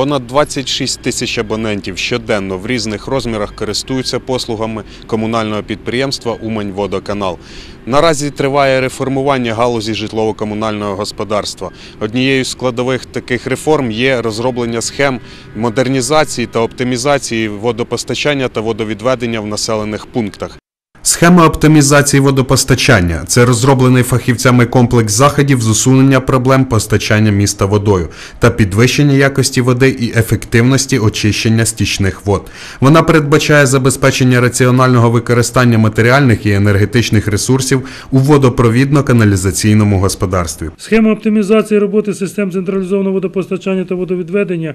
Понад 26 тисяч абонентів щоденно в різних розмірах користуються послугами комунального підприємства Умань-Водоканал. Наразі триває реформування галузі житлово-комунального господарства. Однією з складових таких реформ є розроблення схем модернізації та оптимізації водопостачання та водовідведення в населених пунктах. Схема оптимізації водопостачання це розроблений фахівцями комплекс заходів з усунення проблем постачання міста водою та підвищення якості води і ефективності очищення стічних вод. Вона передбачає забезпечення раціонального використання матеріальних і енергетичних ресурсів у водопровідно-каналізаційному господарстві. Схема оптимізації роботи систем централізованого водопостачання та водовідведення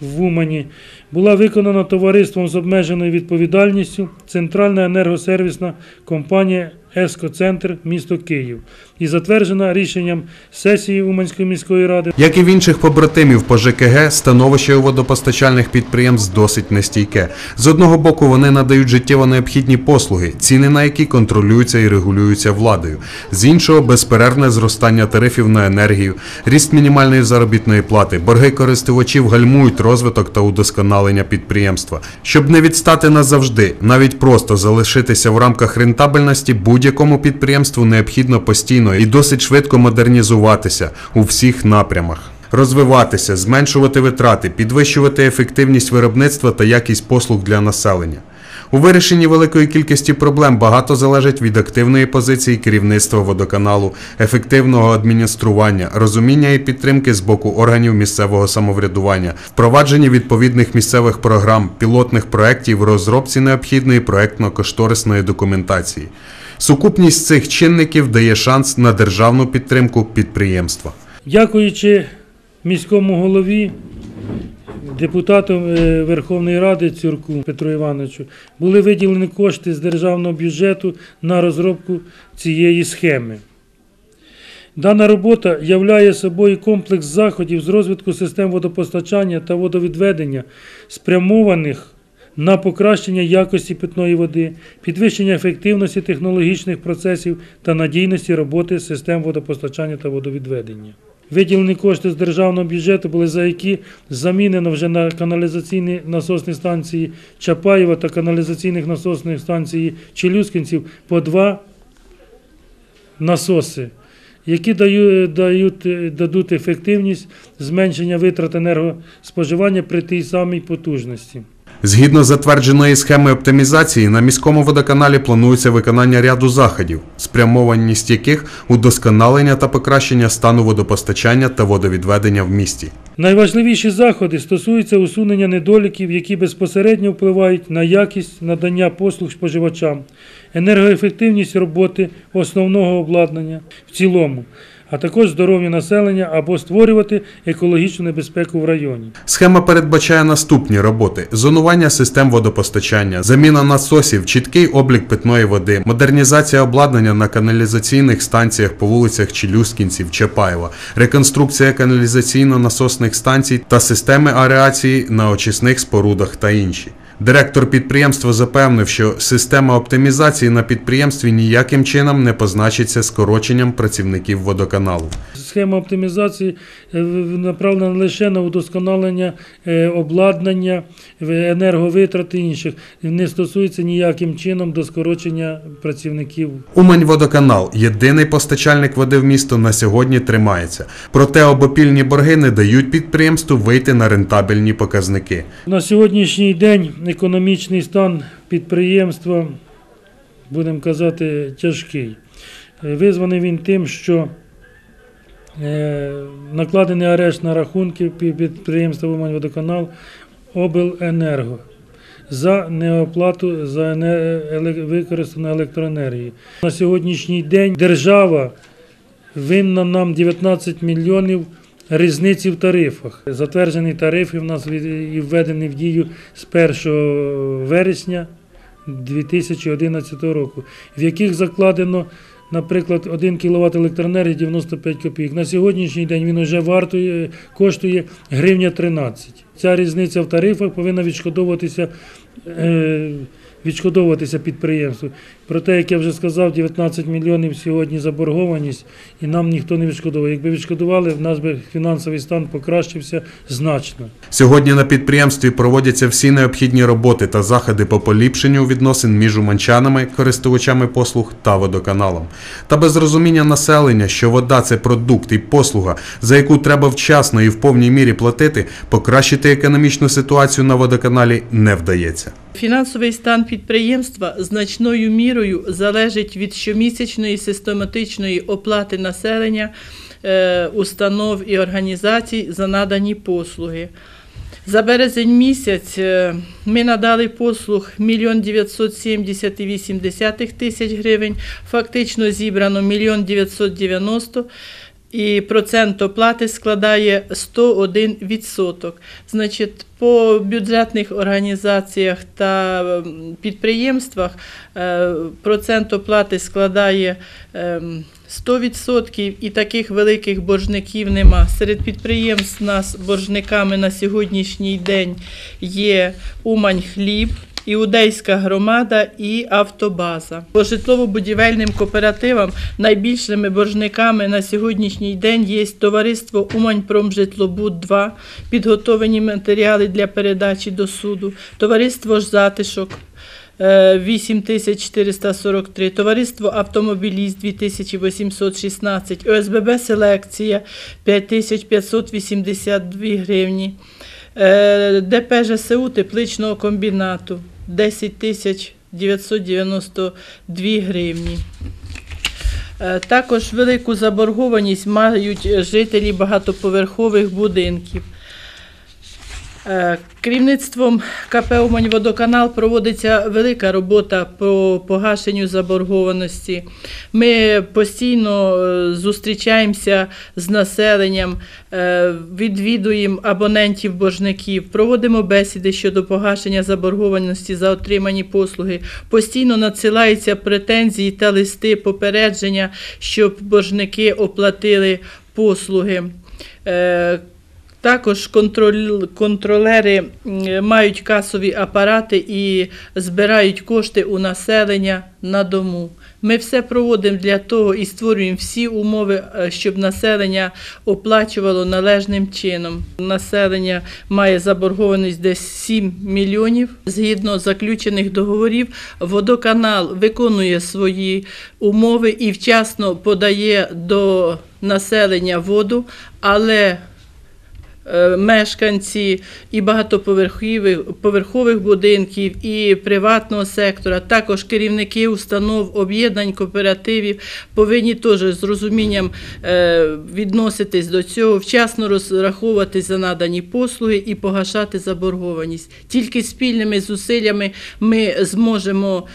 в Умані була виконана товариством з обмеженою відповідальністю Центральна енергосервісна компанія Ескоцентр місто Київ і затверджена рішенням сесії Уманської міської ради Як і в інших побратимів по ЖКГ, становище у водопостачальних підприємств досить нестійке. З одного боку, вони надають життєво необхідні послуги, ціни на які контролюються і регулюються владою. З іншого, безперервне зростання тарифів на енергію, ріст мінімальної заробітної плати, борги користувачів гальмують розвиток та удосконалення підприємства. Щоб не відстати назавжди, навіть просто залишитися в рамках рентабельності, будь-якому підприємству необхідно постійно і досить швидко модернізуватися у всіх напрямах. Розвиватися, зменшувати витрати, підвищувати ефективність виробництва та якість послуг для населення. У вирішенні великої кількості проблем багато залежить від активної позиції керівництва водоканалу, ефективного адміністрування, розуміння і підтримки з боку органів місцевого самоврядування, впровадження відповідних місцевих програм, пілотних проєктів, розробці необхідної проєктно-кошторисної документації. Сукупність цих чинників дає шанс на державну підтримку підприємства. Дякуючи міському голові, депутату е, Верховної Ради Цюрку Петру Івановичу, були виділені кошти з державного бюджету на розробку цієї схеми. Дана робота являє собою комплекс заходів з розвитку систем водопостачання та водовідведення, спрямованих на покращення якості питної води, підвищення ефективності технологічних процесів та надійності роботи систем водопостачання та водовідведення. Виділені кошти з державного бюджету були за які замінено вже на каналізаційні насосні станції Чапаєва та каналізаційних насосних станцій Челюскінців по два насоси, які даю- дають, е, дадуть ефективність зменшення витрат енергоспоживання при тій самій потужності. Згідно затвердженої схеми оптимізації, на міському водоканалі планується виконання ряду заходів, спрямованість яких удосконалення та покращення стану водопостачання та водовідведення в місті. Найважливіші заходи стосуються усунення недоліків, які безпосередньо впливають на якість надання послуг споживачам, енергоефективність роботи основного обладнання в цілому, а також здоров'я населення або створювати екологічну небезпеку в районі. Схема передбачає наступні роботи: зонування систем водопостачання, заміна насосів, чіткий облік питної води, модернізація обладнання на каналізаційних станціях по вулицях Челюскінців, Чапаєва, реконструкція каналізаційно-насосних станцій та системи ареації на очисних спорудах та інші. Директор підприємства запевнив, що система оптимізації на підприємстві ніяким чином не позначиться скороченням працівників водоканалу. Схема оптимізації е, направлена лише на удосконалення е, обладнання, в- енерговитрат і інших. Не стосується ніяким чином до скорочення працівників Умань-водоканал, єдиний постачальник води в місто на сьогодні тримається. Проте обопільні борги не дають підприємству вийти на рентабельні показники. На сьогоднішній день економічний стан підприємства, будемо казати, тяжкий. Е, Визваний він тим, що накладений арешт на рахунки пі- підприємства «Уманьводоканал» обленерго за неоплату за використану електроенергії. На сьогоднішній день держава винна нам 19 мільйонів різниці в тарифах. Затверджені тарифи в нас і введені в дію з 1 вересня 2011 року, в яких закладено, наприклад, 1 кВт електроенергії 95 копійок. На сьогоднішній день він вже вартує, коштує гривня 13. Ця різниця в тарифах повинна відшкодовуватися е, відшкодовуватися підприємству. Проте, як я вже сказав, 19 мільйонів сьогодні заборгованість, і нам ніхто не відшкодовує. Якби відшкодували, в нас би фінансовий стан покращився значно. Сьогодні на підприємстві проводяться всі необхідні роботи та заходи по поліпшенню відносин між уманчанами, користувачами послуг та водоканалом. Та без розуміння населення, що вода це продукт і послуга, за яку треба вчасно і в повній мірі платити, покращити економічну ситуацію на водоканалі не вдається. Фінансовий стан підприємства значною мірою залежить від щомісячної систематичної оплати населення, е, установ і організацій за надані послуги. За березень місяць е, ми надали послуг 1 970,8 тисяч гривень, фактично зібрано 1 990 і процент оплати складає 101%. Значить, по бюджетних організаціях та ем, підприємствах е, процент оплати складає ем, 100% і таких великих боржників нема. Серед підприємств нас боржниками на сьогоднішній день є Умань хліб. Іудейська громада і автобаза. По житлово-будівельним кооперативам найбільшими боржниками на сьогоднішній день є товариство Уманьпромжитлобуд 2 підготовлені матеріали для передачі до суду, товариство затишок. е, 8443, товариство Автомобіліст 2816, ОСББ Селекція 5582 гривні, е, ДП ЖСУ Тепличного комбінату 10 тисяч 992 гривні. Е, Також велику заборгованість мають жителі багатоповерхових будинків. Е, Керівництвом КП «Уманьводоканал» проводиться велика робота по погашенню заборгованості. Ми постійно е, зустрічаємося з населенням, е, відвідуємо абонентів-боржників, проводимо бесіди щодо погашення заборгованості за отримані послуги. Постійно надсилаються претензії та листи попередження, щоб боржники оплатили послуги. Також контролери мають касові апарати і збирають кошти у населення на дому. Ми все проводимо для того і створюємо всі умови, е, щоб населення оплачувало належним чином. Населення має заборгованість десь 7 мільйонів. Згідно заключених договорів, водоканал виконує свої умови і вчасно подає до населення воду, але мешканці і багатоповерхових поверхових будинків, і приватного сектора, також керівники установ, об'єднань, кооперативів повинні теж з розумінням е, відноситись до цього, вчасно розраховуватись за надані послуги і погашати заборгованість. Тільки спільними зусиллями ми зможемо.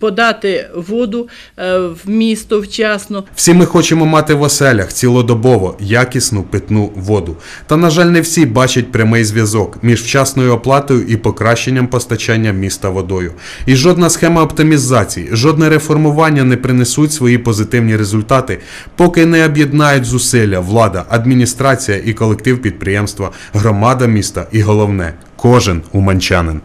Подати воду е, в місто вчасно, Всі ми хочемо мати в оселях цілодобово якісну питну воду. Та, на жаль, не всі бачать прямий зв'язок між вчасною оплатою і покращенням постачання міста водою. І жодна схема оптимізації, жодне реформування не принесуть свої позитивні результати, поки не об'єднають зусилля влада, адміністрація і колектив підприємства, громада міста і головне кожен уманчанин.